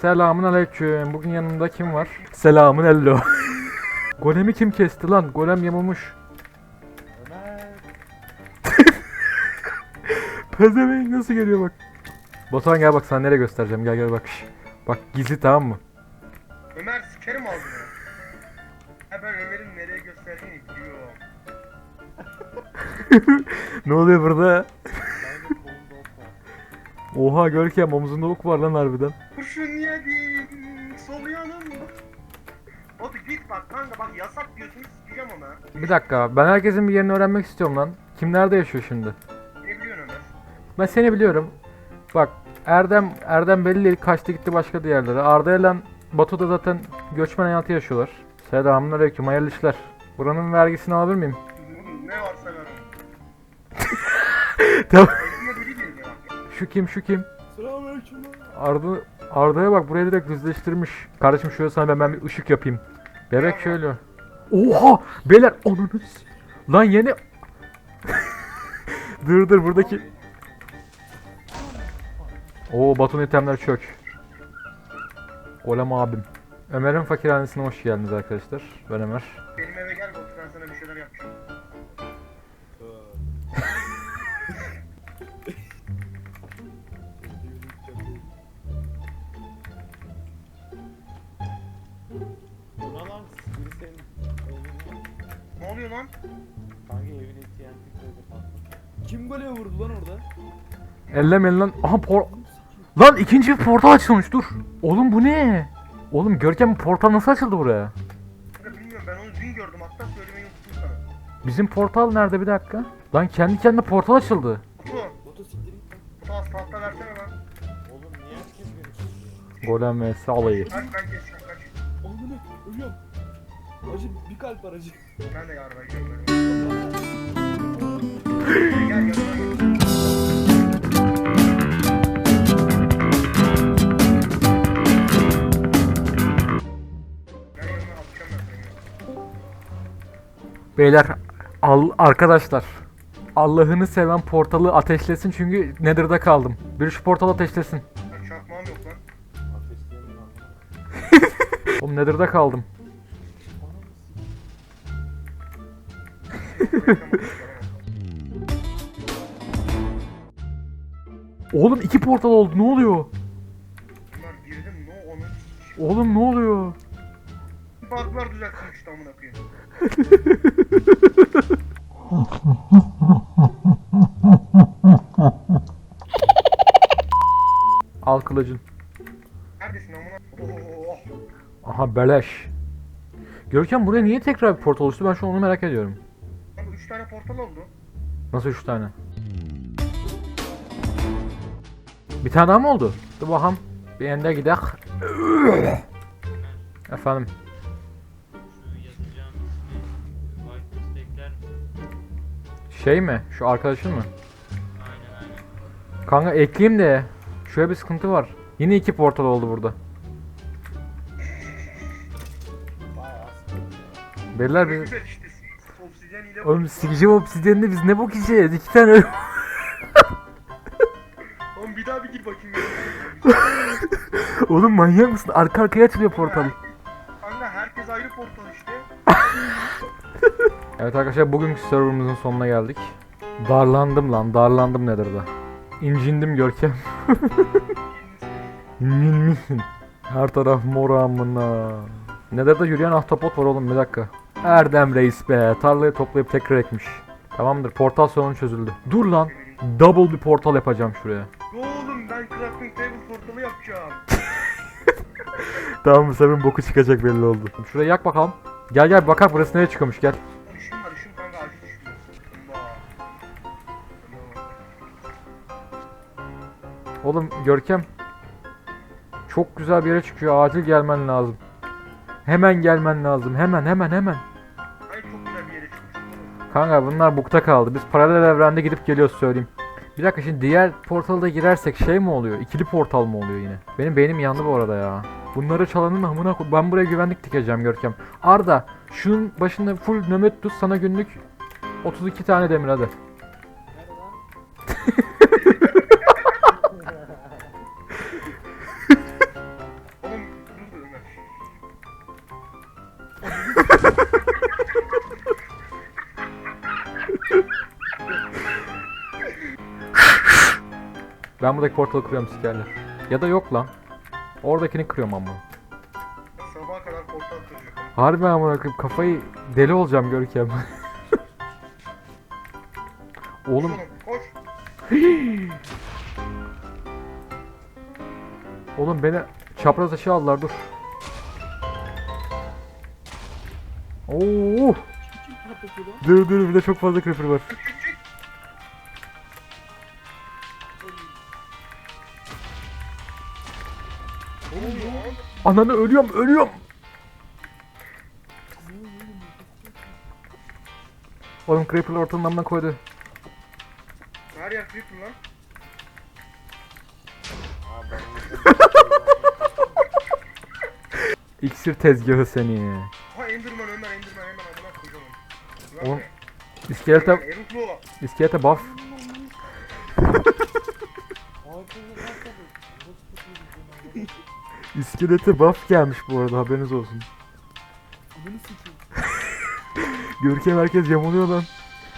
Selamun aleyküm. Bugün yanımda kim var? Selamun ello. Golemi kim kesti lan? Golem yamulmuş. Pezevenk nasıl geliyor bak. Batuhan gel bak sana nereye göstereceğim. Gel gel bak. Bak gizli tamam mı? Ömer sikerim ağzını. Ha ben Ömer'in nereye gösterdiğini biliyorum. Ne oluyor burada? Oha Görkem omzunda ok var lan harbiden. Kurşun yedim, sol yanım. Oğlum git bak kanka bak yasak diyorsunuz sikeceğim ama. Bir dakika ben herkesin bir yerini öğrenmek istiyorum lan. Kim nerede yaşıyor şimdi? Ne biliyorsun Ömer? Ben seni biliyorum. Bak Erdem Erdem belli değil kaçtı gitti başka diğerlere. Arda ile Batu da zaten göçmen hayatı yaşıyorlar. Selamünaleyküm hayırlı işler. Buranın vergisini alabilir miyim? Ne varsa ver onu. Tamam. Şu kim şu kim? Selamünaleyküm. Arda Arda'ya bak burayı direkt düzleştirmiş. Kardeşim şöyle sana ben, ben bir ışık yapayım. Bebek şöyle. Oha! Beyler s- Lan yeni Dur dur buradaki Oo Batu'nun itemler çök. Golem abim. Ömer'in fakirhanesine hoş geldiniz arkadaşlar. Ben Ömer. Benim eve gel ben sana bir şeyler yapacağım. Ne oluyor lan? Kanka evine TNT koydu. Kim goleme vurdu lan orada? Ellemeyin lan. Aha por... Lan ikinci bir portal açılmış dur. Oğlum bu ne? Oğlum Görkem portal nasıl açıldı buraya? Kanka bilmiyorum ben onu dün gördüm hatta söylemeyi unuttum sana. Bizim portal nerede bir dakika? Lan kendi kendine portal açıldı. Kutu. Botu siktir git lan. Versene lan. Oğlum niye herkes beni çekiyor? Golem vs alayı. Kaç ben keseceğim kaç. Oğlum ne? Ölüyorum. Acı bir kalp var acı. Ben de böyle. Gel gel. Beyler al arkadaşlar. Allah'ını seven portalı ateşlesin çünkü Nether'da kaldım. Bir şu portalı ateşlesin. Ben çakmağım yok lan. Oğlum Nether'da kaldım. Oğlum iki portal oldu ne oluyor? Bunlar girdim no onun. Oğlum ne oluyor? Bug'lar düzeltsin işte amına koyayım. Al kılıcın. Neredesin amına? Oh. Aha beleş. Görkem buraya niye tekrar bir portal oluştu ben şu an onu merak ediyorum. Nasıl üç tane? Bir tane daha mı oldu? Dur bakalım. Bir ende gidek. Efendim. Şey mi? Şu arkadaşın mı? Kanka ekleyeyim de. Şöyle bir sıkıntı var. Yine iki portal oldu burada. Beyler biz... Güzel işte. Obsidyen ile Oğlum sikeceğim obsidyenini biz ne bok yiyeceğiz? İki tane öyle- Oğlum bir daha bir gir bakayım. ya. Oğlum manyak mısın? Arka arkaya açılıyor portal. Kanka herkes ayrı portal işte. Evet arkadaşlar bugünkü serverımızın sonuna geldik. Darlandım lan, darlandım Nether'da. İncindim Görkem. İncinmişsin. Her taraf mor amına. Nether'da yürüyen ahtapot var oğlum bir dakika. Erdem reis be, tarlayı toplayıp tekrar ekmiş. Tamamdır, portal sorunu çözüldü. Dur lan, double bir portal yapacağım şuraya. Oğlum ben crafting table portalı yapacağım. Tamam bu sefer boku çıkacak belli oldu. Şuraya yak bakalım. Gel gel bakak burası nereye çıkıyormuş gel. Var kanka. Oğlum Görkem. Çok güzel bir yere çıkıyor. Acil gelmen lazım. Hemen gelmen lazım. Hemen hemen hemen. Kanka bunlar bukta kaldı. Biz paralel evrende gidip geliyoruz söyleyeyim. Bir dakika şimdi diğer portalda girersek şey mi oluyor? İkili portal mı oluyor yine? Benim beynim yandı bu arada ya. Bunları çalanın amına koy. Ben buraya güvenlik dikeceğim Görkem. Arda şunun başında full nöbet tut sana günlük 32 tane demir hadi. Ben buradaki portalı kırıyorum sikerler. Ya da yok lan. Oradakini kırıyorum ama. Sabaha kadar portal kıracak. Harbi amına koyayım kafayı deli olacağım Görkem. Oğlum Koş. oğlum beni çapraz aşağı aldılar dur. Oo! Dur dur bir de çok fazla creeper var. Ananı ölüyorum ölüyorum. Oğlum creeper ortanın amına koydu. Her yer creeper lan. İksir tezgahı seni. Ha Enderman Ömer Enderman hemen amına koyacağım onu. Oğlum. İskelete, Eruklu. iskelete buff. İskelete buff gelmiş bu arada haberiniz olsun. Görkem herkes yamuluyor lan.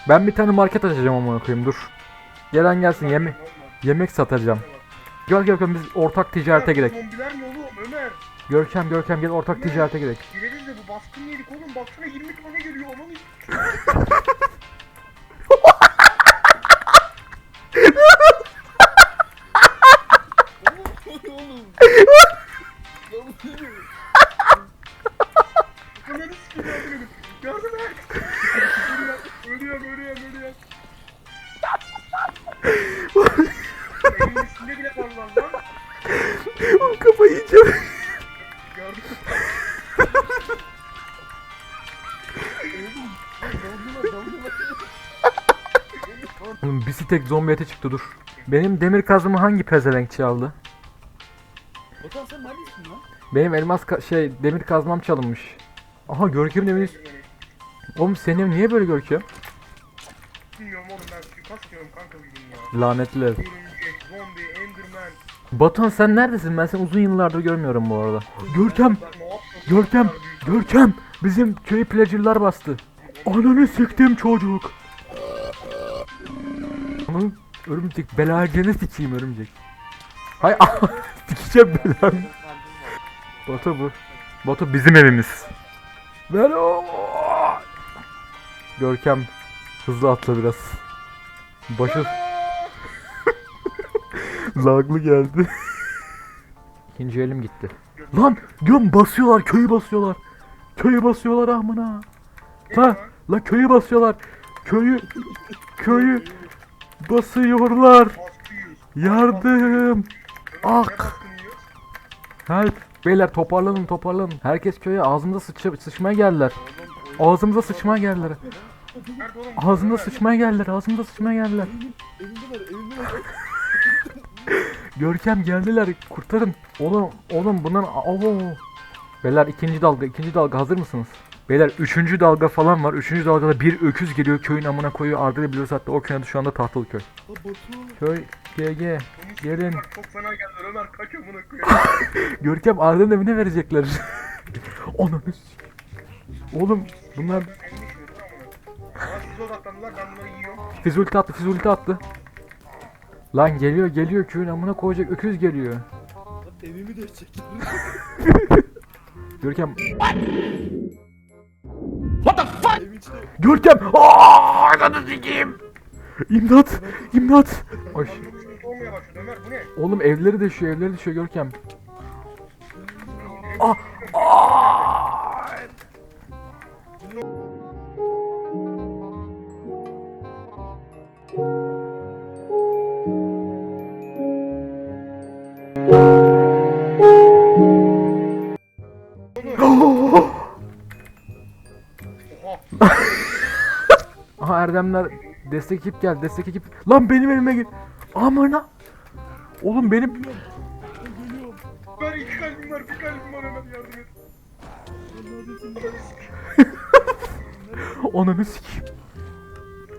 Ben bir tane market açacağım amına koyayım dur. Gelen gelsin yeme yemek satacağım. Gel Görkem biz ortak ticarete girek. Zombiler Ömer? Görkem Görkem gel ortak ticarete girek. Gireriz de bu baskın yedik oğlum baksana 20 tane geliyor ananı Bir tek zombi eti çıktı dur. Benim demir kazımı hangi pezevenk çaldı? Batuhan sen neredesin lan? Benim elmas ka- şey demir kazmam çalınmış. Aha Görkem'in evini... Oğlum senin niye böyle Görkem? Bilmiyorum oğlum ben suikast diyorum kanka bildiğin ya. Örümcek, zombi, enderman. Batuhan sen neredesin? Ben seni uzun yıllardır görmüyorum bu arada. Görkem! Ne? Görkem! Görkem! Bizim köy pillager'lar bastı. Ananı siktim çocuk. Ananı örümcek belacını sikeyim örümcek. Hay sikeceğim belanı. Batu bu. Batu bizim evimiz. Ver o. Görkem hızlı atla biraz. Başı laglı geldi. İkinci elim gitti. Lan göm basıyorlar köyü basıyorlar. Köyü basıyorlar amına. Ha la köyü basıyorlar. Köyü köyü basıyorlar. Yardım. Yiyor? Help. Beyler toparlanın toparlanın. Herkes köye ağzımıza sıçra- sıçmaya geldiler. Ağzımıza sıçmaya geldiler. Ömer. sıçmaya geldiler. Ağzımıza sıçmaya geldiler. Görkem geldiler. Kurtarın. Oğlum oğlum bundan Oo. Beyler ikinci dalga ikinci dalga hazır mısınız? Beyler üçüncü dalga falan var. Üçüncü dalgada bir öküz geliyor köyün amına koyuyor. Arda biliyoruz hatta o köyün adı şu anda Tahtalı köy. Köy GG. Gelin. Çok fena geldi Ömer kaç amına koyayım. Görkem Arda'nın evine verecekler. S- Oğlum bunlar yiyorum. fizulti attı fizulti attı. Lan geliyor geliyor köyün amına koyacak öküz geliyor. Evimi de çekti. Görkem Evin içinde. Görkem Aaaa ananı sikeyim. İmdat imdat. Ne? Oğlum evleri düşüyor evleri düşüyor Görkem. Ah ah. Erdemler destek ekip geldi destek ekip. Lan benim evime gir. Amına. Oğlum benim Ben iki kalbim var bir kalbim var Ömer yardım et. Ananı sikeyim.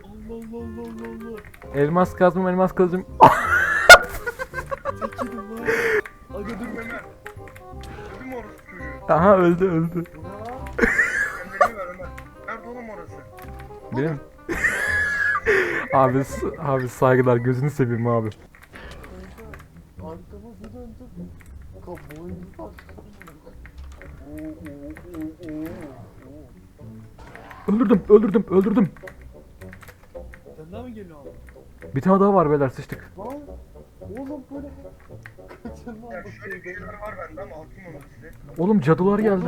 Allah Allah Allah Allah Allah. Elmas kazmam elmas kazım. Tekidim lan. Aga dur ben. Ömer. Öldü mü orası çocuğu? Aha öldü öldü. Kendilerini ver Ömer. Nerede oğlum orası? Benim. Abi abi saygılar gözünü seveyim abi. Bir. Öldürdüm, öldürdüm, öldürdüm. Sen daha mı geliyorsun abi? Bir tane daha var beyler sıçtık. Lan oğlum böyle kaçırma Ya şöyle bir şeyden. şeyler var bende ama atayım onu size. Oğlum cadılar geldi.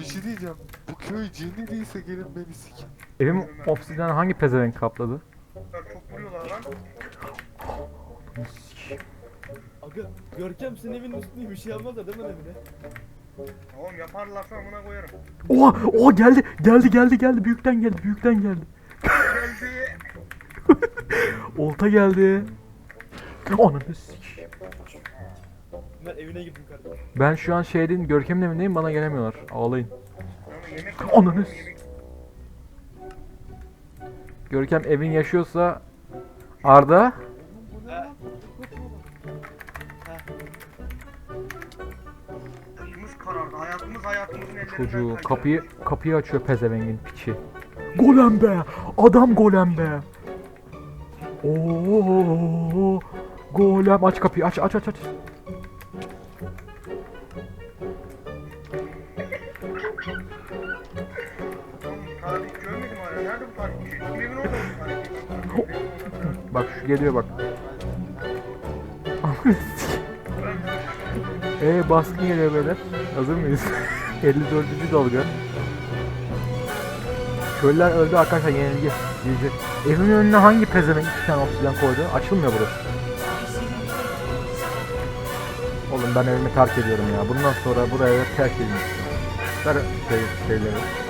Bir şey diyeceğim. Bu köy cinli değilse gelin beni sikin. Evim obsidyen hangi pezevenk kapladı? Ya çok vuruyorlar lan. Aga Görkem senin evinin üstünde bir şey yapmazlar değil mi evine? Tamam yaparlarsa amına koyarım. Oha, oha geldi, geldi, geldi, geldi. Büyükten geldi, büyükten geldi. Geldi. Olta geldi. Ananı sik. Ben evine girdim kardeşim. Ben şu an şeydin Görkem'in evindeyim bana gelemiyorlar. Ağlayın. Ananı s- yemek Görkem evin yaşıyorsa Arda karardı. Hayatımız hayatımızın ellerinden çocuğu kaydı. kapıyı kapıyı açıyor pezevengin piçi. Golem be! Adam golem be! Oo! Golem aç kapıyı aç aç aç aç. Geliyor bak. Eee baskın geliyor beyler. Hazır mıyız? 54. dalga. Köylüler öldü arkadaşlar yenilgi. Diyecek. Evimin önüne hangi pezevenk iki tane obsidyen koydu? Açılmıyor burası. Oğlum ben evimi terk ediyorum ya. Bundan sonra buraya terk edin. Ver şey, şeyleri.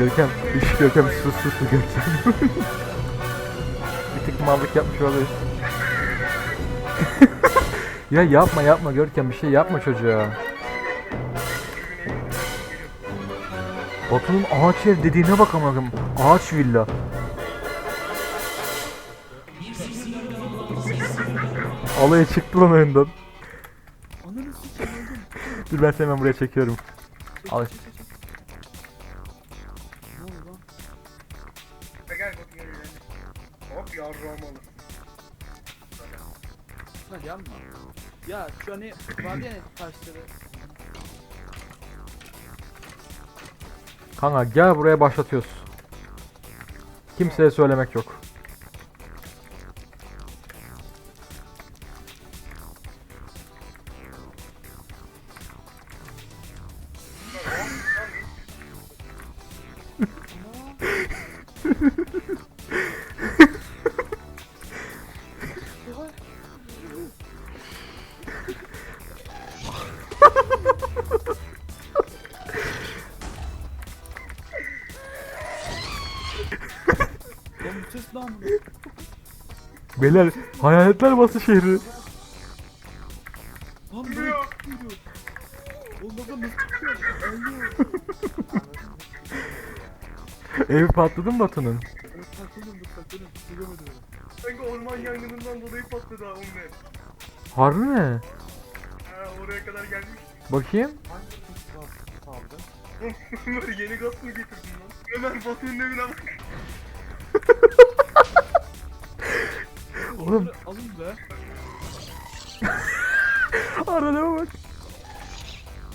Görkem, iş Görkem sus sus sus Görkem. bir tık mallık yapmış olabilir. ya yapma yapma Görkem bir şey yapma çocuğa. Batu'nun ağaç ev dediğine bak ama ağaç villa. Alaya çıktı lan öldüm. Dur ben seni hemen buraya çekiyorum. Al. Ne yavrum alır. Hadi yapma. Ya şu hani vardı ya taşları. Kanka gel buraya başlatıyoruz. Kimseye söylemek yok. Ses lan. Beyler hayaletler bası şehri. Lan. Oğlum baba nasıl. Evi patladı mı Batu'nun? Harbi mi? Ha oraya kadar gelmiş. Bakayım. Hangi kaldı? Yeni gaz mı getirdin lan? Ömer Batu'nun evine bak. Oğlum Alın be. arada bak.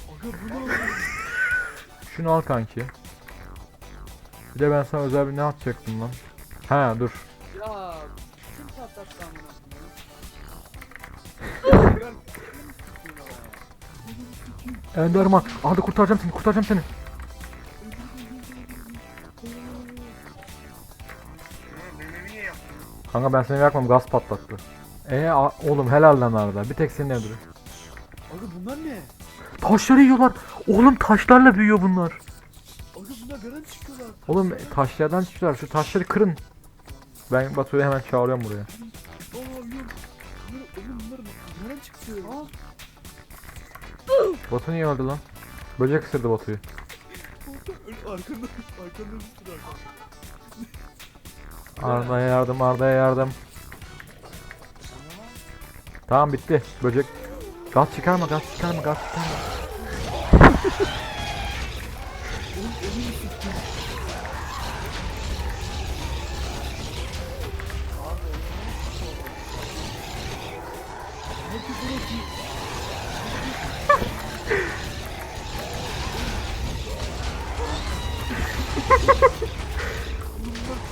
Aga bu ne oldu? Şunu al kanki. Bir de ben sana özel bir ne atacaktım lan. Ha dur. Enderman. Arda kurtaracağım seni kurtaracağım seni. Kanka ben seni yakmam gaz patlattı. E oğlum helal lan Arda. Bir tek senin evdir. Aga bunlar ne? Taşları yiyorlar. Oğlum taşlarla büyüyor bunlar. Aga bunlar nereden çıkıyorlar? Oğlum taşlardan çıkıyorlar. Şu taşları kırın. Ben Batu'yu hemen çağırıyorum buraya. Aa yok. Bunlar, oğlum bunlar nereden çıkıyor? Aa Batu niye öldü lan? Böcek ısırdı Batu'yu. arkanda arkanda arkanda. Arda'ya yardım, Arda'ya yardım. Tamam bitti. Böcek. Gaz çıkarma, gaz çıkarma, gaz çıkarma.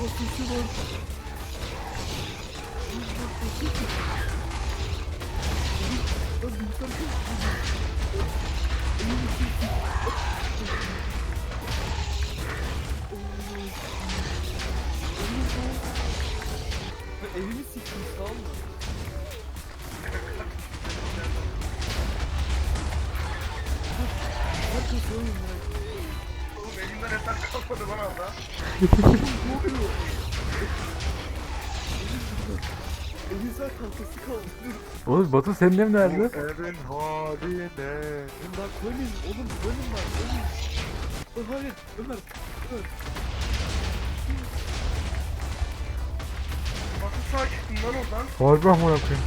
Bunlar kafası var. Bunlar kafası var. Lan bilgisayar kafası. Evimi siktim. Ben evimi siktim sağ olun. Herkes oyun ya. Oğlum elimden eser kalmadı lan orada. Batu senin ev nerede? Evin haline. Lan Colin, oğlum Colin. Lan hayır, Ömer, Ömer. Nasıl sağ çıktın lan oradan? Harbi amına koyayım.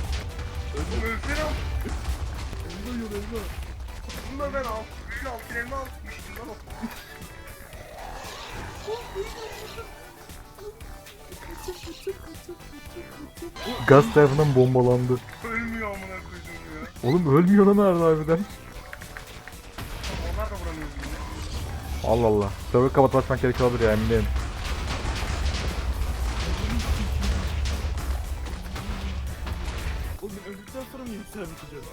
Oğlum ölsene. Elma yiyor, elma. Bunda ben alt, büyük alt elini almıştım lan o. Gaz tarafından bombalandı. Ölmüyor amına koyduğum ya. Oğlum ölmüyor lan nerede harbiden. Onlar da vuramıyor bizi. Allah Allah. Server kapatmak gerekiyor ya emin değilim. Oğlum öldükten sonra mı yükselmişeceğiz?